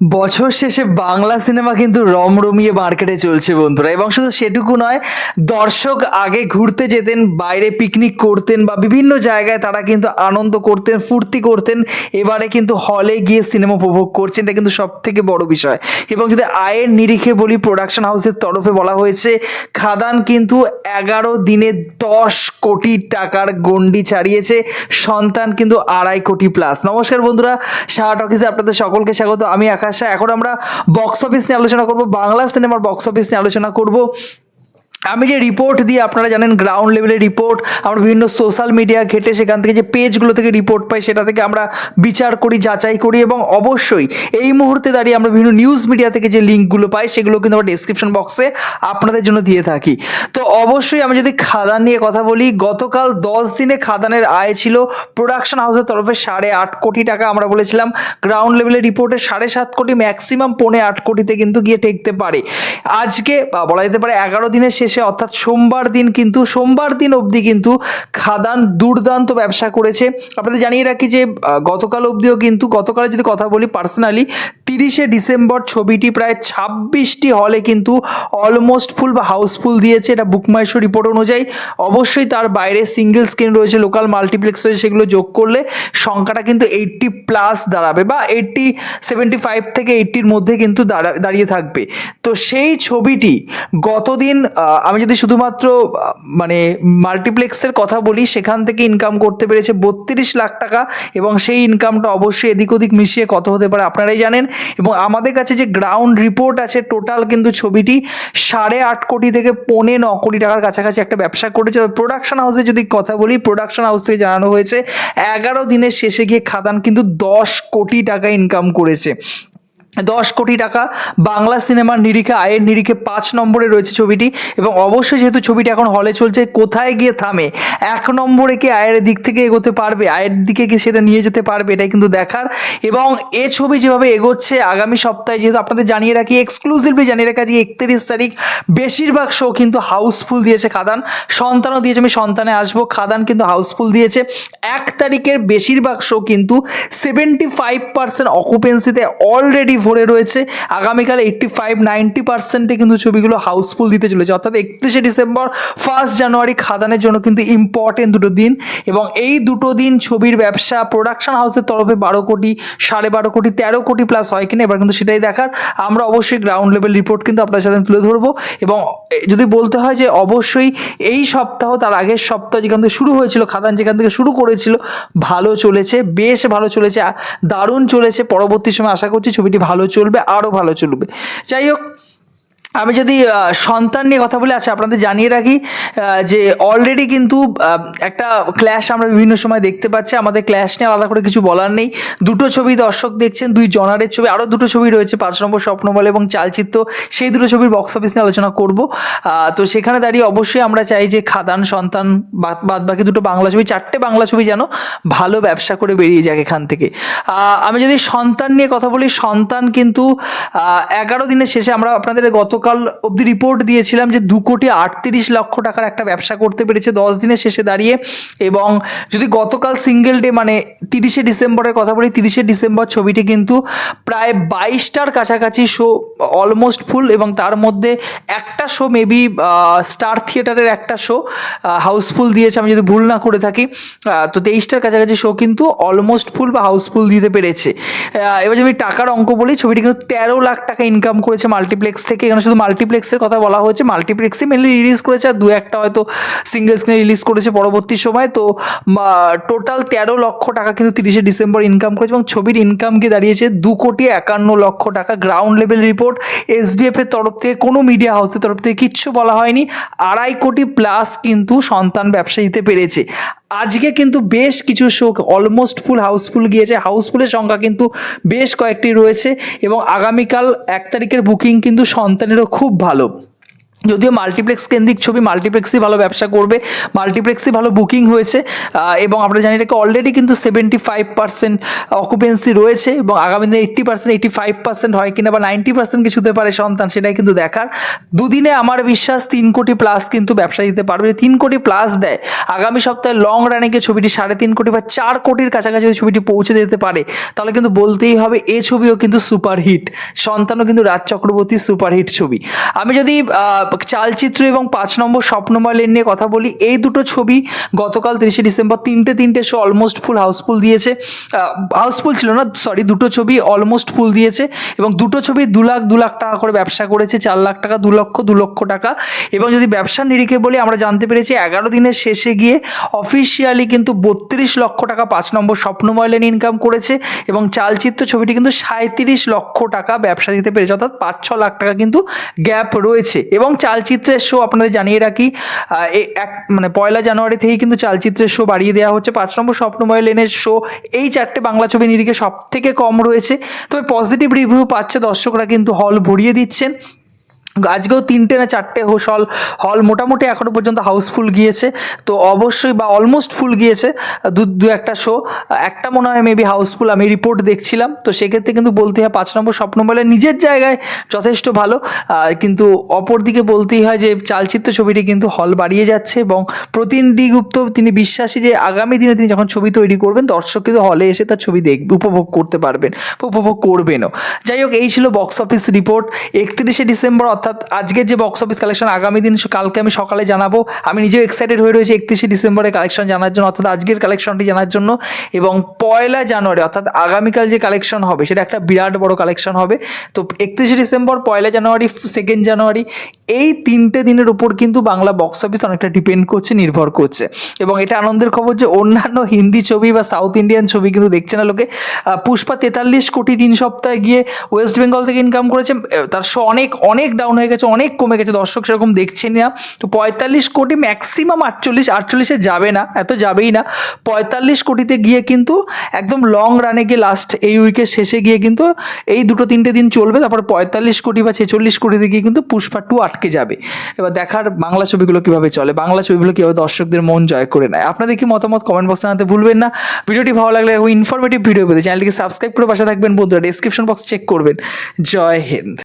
বছর শেষে বাংলা সিনেমা কিন্তু রমরমিয়ে মার্কেটে চলছে বন্ধুরা। এবং শুধু সেটুকু নয়, দর্শক আগে ঘুরতে যেতেন, বাইরে পিকনিক করতেন বা বিভিন্ন জায়গায় তারা কিন্তু আনন্দ করতেন, ফুর্তি করতেন। এবারে কিন্তু হলে গিয়ে সিনেমা উপভোগ করছেন এটা কিন্তু সব থেকে বড় বিষয়। এবং যদি আয়ের নিরিখে বলি প্রোডাকশন হাউসের তরফে বলা হয়েছে, খাদান কিন্তু এগারো দিনে দশ কোটি টাকার গন্ডি ছাড়িয়েছে, সন্তান কিন্তু আড়াই কোটি প্লাস নমস্কার বন্ধুরা শাহ টকিসে আপনাদের সকলকে স্বাগত। আমি আকাশ। এখন আমরা বক্স অফিস নিয়ে আলোচনা করব, বাংলা সিনেমার বক্স অফিস নিয়ে আলোচনা করব আমি যে রিপোর্ট দিই আপনারা জানেন গ্রাউন্ড লেভেলের রিপোর্ট আমরা বিভিন্ন সোশ্যাল মিডিয়া ঘেটে সেখান থেকে যে পেজগুলো থেকে রিপোর্ট পাই সেটা থেকে আমরা বিচার করি, যাচাই করি এবং অবশ্যই এই মুহূর্তে দাঁড়িয়ে আমরা বিভিন্ন নিউজ মিডিয়া থেকে যে লিঙ্কগুলো পাই সেগুলো কিন্তু আমরা ডিসক্রিপশন বক্সে আপনাদের জন্য দিয়ে থাকি। তো অবশ্যই আমি যদি খাদান নিয়ে কথা বলি, গতকাল দশ দিনে খাদানের আয় ছিল প্রোডাকশন হাউসের তরফে সাড়ে আট কোটি টাকা। আমরা বলেছিলাম গ্রাউন্ড লেভেলের রিপোর্টে সাড়ে সাত কোটি ম্যাক্সিমাম পৌনে আট কোটিতে কিন্তু গিয়ে টেকতে পারে। আজকে বা বলা যেতে পারে এগারো দিনের শেষে অর্থাৎ সোমবার দিন কিন্তু, সোমবার দিন অবধি কিন্তু খাদান দুর্দান্ত ব্যবসা করেছে। আপনাদের জানিয়ে রাখি যে গতকাল অবধিও কিন্তু, গতকালের যদি কথা বলি পার্সোনালি তিরিশে ডিসেম্বর ছবিটি প্রায় ছাব্বিশটি হলে কিন্তু অলমোস্ট ফুল বা হাউসফুল দিয়েছে। এটা বুকমাইশো রিপোর্ট অনুযায়ী। অবশ্যই তার বাইরে সিঙ্গেল স্ক্রিন রয়েছে লোকাল মাল্টিপ্লেক্স রয়েছে, সেগুলো যোগ করলে সংখ্যাটা কিন্তু এইটটি প্লাস দাঁড়াবে বা এইটটি সেভেন্টি ফাইভ থেকে এইটটির মধ্যে কিন্তু দাঁড়া- দাঁড়িয়ে থাকবে। তো সেই ছবিটি গতদিন আমি যদি শুধুমাত্র মানে মাল্টিপ্লেক্সের কথা বলি, সেখান থেকে ইনকাম করতে পেরেছে বত্রিশ লাখ টাকা এবং সেই ইনকামটা অবশ্যই এদিক ওদিক মিশিয়ে কত হতে পারে আপনারাই জানেন। এবং আমাদের কাছে যে গ্রাউন্ড রিপোর্ট আছে টোটাল কিন্তু ছবিটি সাড়ে আট কোটি থেকে পৌনে ন কোটি টাকার কাছাকাছি একটা ব্যবসা করেছে। প্রোডাকশন হাউসে যদি কথা বলি প্রোডাকশন হাউস থেকে জানানো হয়েছে, এগারো দিনের শেষে গিয়ে খাদান কিন্তু দশ কোটি টাকা ইনকাম করেছে। দশ কোটি টাকা বাংলা সিনেমার নিরিখে, আয়ের নিরিখে পাঁচ নম্বরে রয়েছে ছবিটি এবং অবশ্যই যেহেতু ছবিটি এখন হলে চলছে, কোথায় গিয়ে থামে? এক নম্বরে কি আয়ের দিক থেকে এগোতে পারবে? আয়ের দিকে কি সেটা নিয়ে যেতে পারবে? এটাই কিন্তু দেখার। এবং এ ছবি যেভাবে এগোচ্ছে, আগামী সপ্তাহে যেহেতু আপনাদের জানিয়ে রাখি এক্সক্লুসিভলি জানিয়ে রাখি আজকে একত্রিশ তারিখ, বেশিরভাগ শো কিন্তু হাউসফুল দিয়েছে খাদান। সন্তানও দিয়েছে, আমি সন্তানে আসব, খাদান কিন্তু হাউসফুল দিয়েছে। এক তারিখের বেশিরভাগ শো কিন্তু সেভেন্টি ফাইভ পার্সেন্ট অকুপেন্সিতে অলরেডি ভরে রয়েছে। আগামীকাল এইট্টি ফাইভ নাইনটি পার্সেন্টে কিন্তু ছবিগুলো হাউসফুল দিতে চলেছে। অর্থাৎ একত্রিশে ডিসেম্বর ফার্স্ট জানুয়ারি খাদানের জন্য কিন্তু ইম্পর্টেন্ট দুটো দিন এবং এই দুটো দিন ছবির ব্যবসা প্রোডাকশন হাউসের তরফে বারো কোটি, সাড়ে বারো কোটি, তেরো কোটি প্লাস হয় কিনা এবার কিন্তু সেটাই দেখার। আমরা অবশ্যই গ্রাউন্ড লেভেল রিপোর্ট কিন্তু আপনার সাথে তুলে ধরবো এবং যদি বলতে হয় যে অবশ্যই এই সপ্তাহ, তার আগের সপ্তাহ যেখান থেকে শুরু হয়েছিল, খাদান যেখান থেকে শুরু করেছিল, ভালো চলেছে, বেশ ভালো চলেছে দারুণ চলেছে। পরবর্তী সময় আশা করছি ছবিটি ভালো চলবে আরও ভালো চলবে। যাই হোক আমি যদি সন্তান নিয়ে কথা বলি আচ্ছা আপনাদের জানিয়ে রাখি যে অলরেডি কিন্তু একটা ক্ল্যাশ আমরা বিভিন্ন সময় দেখতে পাচ্ছি। আমাদের ক্ল্যাশ নিয়ে আলাদা করে কিছু বলার নেই। দুটো ছবি দর্শক দেখছেন, দুই জনারের ছবি। আরও দুটো ছবি রয়েছে, পাঁচ নম্বর স্বপ্নবল এবং চালচিত্র। সেই দুটো ছবির বক্স অফিস নিয়ে আলোচনা করব। তো সেখানে দাঁড়িয়ে অবশ্যই আমরা চাই যে খাদান, সন্তান, বাদ বাকি দুটো বাংলা ছবি, চারটে বাংলা ছবি যেন ভালো ব্যবসা করে বেরিয়ে যাক এখান থেকে। আমি যদি সন্তান নিয়ে কথা বলি, সন্তান কিন্তু এগারো দিনের শেষে আমরা আপনাদের গতকাল অবধি রিপোর্ট দিয়েছিলাম যে দু কোটি আটত্রিশ লক্ষ টাকার একটা ব্যবসা করতে পেরেছে দশ দিনের শেষে দাঁড়িয়ে এবং যদি গতকাল সিঙ্গেল ডে মানে তিরিশে ডিসেম্বরের কথা বলি, তিরিশে ডিসেম্বর ছবিটি কিন্তু প্রায় বাইশটার কাছাকাছি শো অলমোস্ট ফুল এবং তার মধ্যে একটা শো মেবি স্টার থিয়েটারের একটা শো হাউসফুল দিয়েছে, আমি যদি ভুল না করে থাকি তো তেইশটার কাছাকাছি শো কিন্তু অলমোস্ট ফুল বা হাউসফুল দিতে পেরেছে। এবার যদি আমি টাকার অঙ্ক বলি, ছবিটি কিন্তু তেরো লাখ টাকা ইনকাম করেছে মাল্টিপ্লেক্স থেকে, এখানে শুধু মাল্টিপ্লেক্সের কথা বলা হয়েছে। মাল্টিপ্লেক্সই মেনলি রিলিজ করেছে আর দু একটা হয়তো সিঙ্গেল স্ক্রিনে রিলিজ করেছে পরবর্তী সময়। তো টোটাল তেরো লক্ষ টাকা কিন্তু তিরিশে ডিসেম্বর ইনকাম করেছে এবং ছবির ইনকাম গিয়ে দাঁড়িয়েছে দু কোটি একান্ন লক্ষ টাকা। গ্রাউন্ড লেভেল রিপোর্ট এসবিএফ এর তরফ থেকে, কোনো মিডিয়া হাউসের তরফ থেকে কিচ্ছু বলা হয়নি। আড়াই কোটি প্লাস কিন্তু সন্তান ব্যবসা দিতে পেরেছে। আজকে কিন্তু বেশ কিছু শো অলমোস্ট ফুল হাউসফুল গিয়েছে। হাউসফুলের সংখ্যা কিন্তু বেশ কয়েকটি রয়েছে এবং আগামীকাল এক তারিখের বুকিং কিন্তু সন্তানেরও খুব ভালো। যদিও মাল্টিপ্লেক্স কেন্দ্রিক ছবি মাল্টিপ্লেক্সই ভালো ব্যবসা করবে মাল্টিপ্লেক্সই ভালো বুকিং হয়েছে এবং আমরা জানি এটাকে অলরেডি কিন্তু সেভেন্টি ফাইভ পার্সেন্ট অকুপেন্সি রয়েছে, এবং আগামী দিনে eighty percent eighty five percent হয় কিনা বা নাইনটি পার্সেন্ট কিছু হতে পারে সন্তান সেটাই কিন্তু দেখার। দুদিনে আমার বিশ্বাস তিন কোটি প্লাস কিন্তু ব্যবসা দিতে পারবে। তিন কোটি প্লাস দেয়, আগামী সপ্তাহে লং রানে গিয়ে ছবিটি সাড়ে তিন কোটি বা চার কোটির কাছাকাছি যদি ছবিটি পৌঁছে দিতে পারে, তাহলে কিন্তু বলতেই হবে এ ছবিও কিন্তু সুপারহিট সন্তানও কিন্তু রাজ চক্রবর্তীর সুপারহিট ছবি। আমি যদি চালচিত্র এবং পাঁচ নম্বর স্বপ্নময় লেন নিয়ে কথা বলি। এই দুটো ছবি গতকাল তিরিশে ডিসেম্বর তিনটে তিনটে শো অলমোস্ট ফুল হাউসফুল দিয়েছে। হাউসফুল ছিল না সরি দুটো ছবি অলমোস্ট ফুল দিয়েছে এবং দুটো ছবি দু লাখ দু লাখ টাকা করে ব্যবসা করেছে, চার লাখ টাকা, দু লক্ষ দু লক্ষ টাকা এবং যদি ব্যবসার নিরিখে বলি, আমরা জানতে পেরেছি এগারো দিনের শেষে গিয়ে অফিসিয়ালি কিন্তু বত্রিশ লক্ষ টাকা পাঁচ নম্বর স্বপ্নময় লেন ইনকাম করেছে এবং চালচিত্র ছবিটি কিন্তু সাঁত্রিশ লক্ষ টাকা ব্যবসা দিতে পেরেছে। অর্থাৎ পাঁচ, ছ লাখ টাকা কিন্তু গ্যাপ রয়েছে এবং চালচিত্রের শো আপনাদের জানিয়ে রাখি এক মানে পয়লা জানুয়ারি থেকেই কিন্তু চালচিত্রের শো বাড়িয়ে দেওয়া হচ্ছে। পাঁচ নম্বর স্বপ্নময় লেনের শো এই চারটে বাংলা ছবি নিরিখে সব থেকে কম রয়েছে। তবে পজিটিভ রিভিউ পাচ্ছে দর্শকরা কিন্তু হল ভরিয়ে দিচ্ছেন। আজকেও তিনটে না চারটে হল হল মোটামুটি এখনও পর্যন্ত হাউসফুল গিয়েছে। তো অবশ্যই বা অলমোস্ট ফুল গিয়েছে। দু দু একটা শো একটা মনে হয় মেবি হাউসফুল আমি রিপোর্ট দেখছিলাম। তো সেক্ষেত্রে কিন্তু বলতে হয় পাঁচ নম্বর স্বপ্ন বলে নিজের জায়গায় যথেষ্ট ভালো। কিন্তু অপরদিকে বলতেই হয় যে চালচিত্র ছবিটি কিন্তু হল বাড়িয়ে যাচ্ছে এবং প্রতিন ডি গুপ্ত তিনি বিশ্বাসী যে আগামী দিনে তিনি যখন ছবি তৈরি করবেন, দর্শক কিন্তু হলে এসে তার ছবি দেখবে, উপভোগ করতে পারবেন উপভোগ করবেনও। যাই হোক, এই ছিল বক্স অফিস রিপোর্ট একত্রিশে ডিসেম্বর, অর্থাৎ আজকের যে বক্স অফিস কালেকশন আগামী দিন কালকে আমি সকালে জানাব। আমি নিজেও এক্সাইটেড হয়ে রয়েছি একত্রিশে ডিসেম্বরে কালেকশন জানার জন্য, অর্থাৎ আজকের কালেকশনটি জানার জন্য। এবং পয়লা জানুয়ারি, অর্থাৎ আগামীকাল যে কালেকশন হবে, সেটা একটা বিরাট বড় কালেকশন হবে। তো একত্রিশে ডিসেম্বর, পয়লা জানুয়ারি সেকেন্ড জানুয়ারি এই তিনটে দিনের উপর কিন্তু বাংলা বক্স অফিস অনেকটা ডিপেন্ড করছে, নির্ভর করছে। এবং এটা আনন্দের খবর যে অন্যান্য হিন্দি ছবি বা সাউথ ইন্ডিয়ান ছবি কিন্তু দেখছে না লোকে। পুষ্পা তেতাল্লিশ কোটি তিন সপ্তাহে গিয়ে ওয়েস্ট বেঙ্গল থেকে ইনকাম করেছে। তার শো অনেক অনেক ডাউন হয়ে গেছে, অনেক কমে গেছে, দর্শক সেরকম দেখছে না। তো পঁয়তাল্লিশ কোটি ম্যাক্সিমাম আটচল্লিশ, আটচল্লিশে যাবে না, এত যাবেই না। পঁয়তাল্লিশ কোটিতে গিয়ে কিন্তু একদম লং রানে গিয়ে লাস্ট এই উইকের শেষে গিয়ে কিন্তু এই দুটো তিনটে দিন চলবে। তারপর পঁয়তাল্লিশ কোটি বা ছেচল্লিশ কোটিতে গিয়ে কিন্তু পুষ্পা টু আটকে যাবে। এবার দেখার বাংলা ছবিগুলো কীভাবে চলে, বাংলা ছবিগুলো কীভাবে দর্শকদের মন জয় করে নেয়। আপনাদের কি মতামত কমেন্ট বক্সে জানাতে ভুলবেন না। ভিডিওটি ভালো লাগলে ইনফরমেটিভ ভিডিও পেতে চ্যানেলটিকে সাবস্ক্রাইব করে পাশে থাকবেন বন্ধুরা। ডিসক্রিপশন বক্স চেক করবেন। জয় হিন্দ।